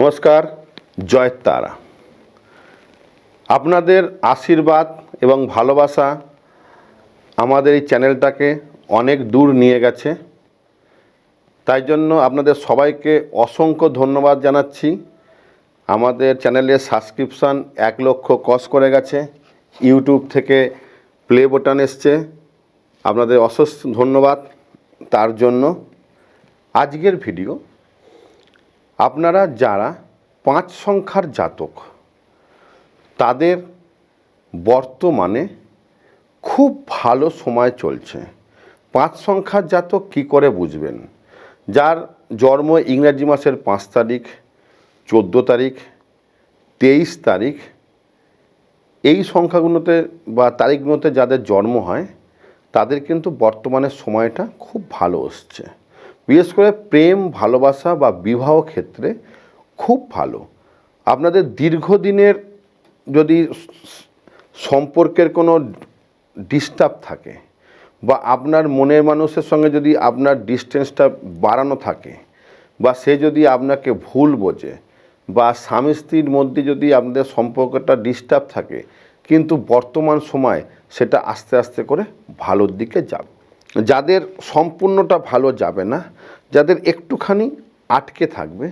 নমস্কার, জয় তারা। আপনাদের আশীর্বাদ এবং ভালোবাসা আমাদের এই চ্যানেলটাকে অনেক দূর নিয়ে গেছে। তাই জন্য আপনাদের সবাইকে অসংখ্য ধন্যবাদ জানাচ্ছি। আমাদের চ্যানেলের সাবস্ক্রিপশান এক লক্ষ ক্রস করে গেছে। ইউটিউব থেকে প্লে বাটন এসছে। আপনাদের অশেষ ধন্যবাদ তার জন্য। আজকের ভিডিও আপনারা যারা পাঁচ সংখ্যার জাতক, তাদের বর্তমানে খুব ভালো সময় চলছে। পাঁচ সংখ্যার জাতক কি করে বুঝবেন? যার জন্ম ইংরাজি মাসের পাঁচ তারিখ, চোদ্দ তারিখ, তেইশ তারিখ, এই সংখ্যাগুলোতে বা তারিখগুলোতে যাদের জন্ম হয়, তাদের কিন্তু বর্তমানে সময়টা খুব ভালো আসছে বিশেষ করে প্রেম, ভালোবাসা বা বিবাহ ক্ষেত্রে খুব ভালো। আপনাদের দীর্ঘদিনের যদি সম্পর্কের কোনো ডিস্টার্ব থাকে বা আপনার মনের মানুষের সঙ্গে যদি আপনার ডিস্টেন্সটা বাড়ানো থাকে বা সে যদি আপনাকে ভুল বোঝে বা স্বামী স্ত্রীর মধ্যে যদি আপনাদের সম্পর্কটা ডিস্টার্ব থাকে, কিন্তু বর্তমান সময় সেটা আস্তে আস্তে করে ভালোর দিকে যাবে। যাদের সম্পূর্ণটা ভালো যাবে না, যাদের একটুখানি আটকে থাকবে,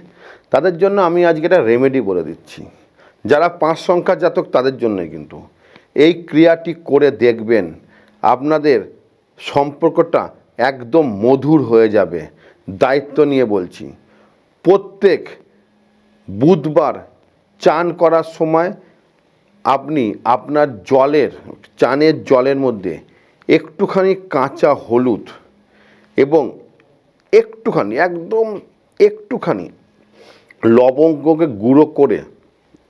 তাদের জন্য আমি আজকে একটা রেমেডি বলে দিচ্ছি। যারা পাঁচ সংখ্যার জাতক, তাদের জন্যই কিন্তু। এই ক্রিয়াটি করে দেখবেন, আপনাদের সম্পর্কটা একদম মধুর হয়ে যাবে। দায়িত্ব নিয়ে বলছি। প্রত্যেক বুধবার চান করার সময় আপনি আপনার জলের, চানের জলের মধ্যে একটুখানি কাঁচা হলুদ এবং একটুখানি, একদম একটুখানি লবঙ্গকে গুঁড়ো করে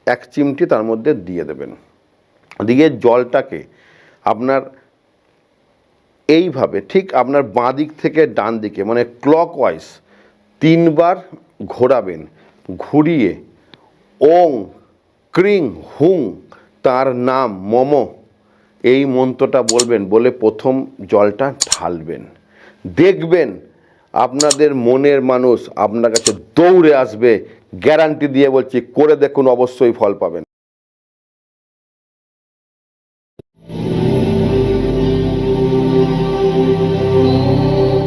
এক চিমটি তার মধ্যে দিয়ে দেবেন। দিয়ে জলটাকে আপনার এইভাবে, ঠিক আপনার বাঁ দিক থেকে ডান দিকে মানে ক্লক ওয়াইজ তিনবার ঘোরাবেন, ঘুরিয়ে ওং, ক্রিং, হুং, তার নাম মম এই মন্ত্রটা বলবেন বলে প্রথম জলটা ঢালবেন। দেখবেন আপনাদের মনের মানুষ আপনার কাছে দৌড়ে আসবে গ্যারান্টি দিয়ে বলছি, করে দেখুন, অবশ্যই ফল পাবেন।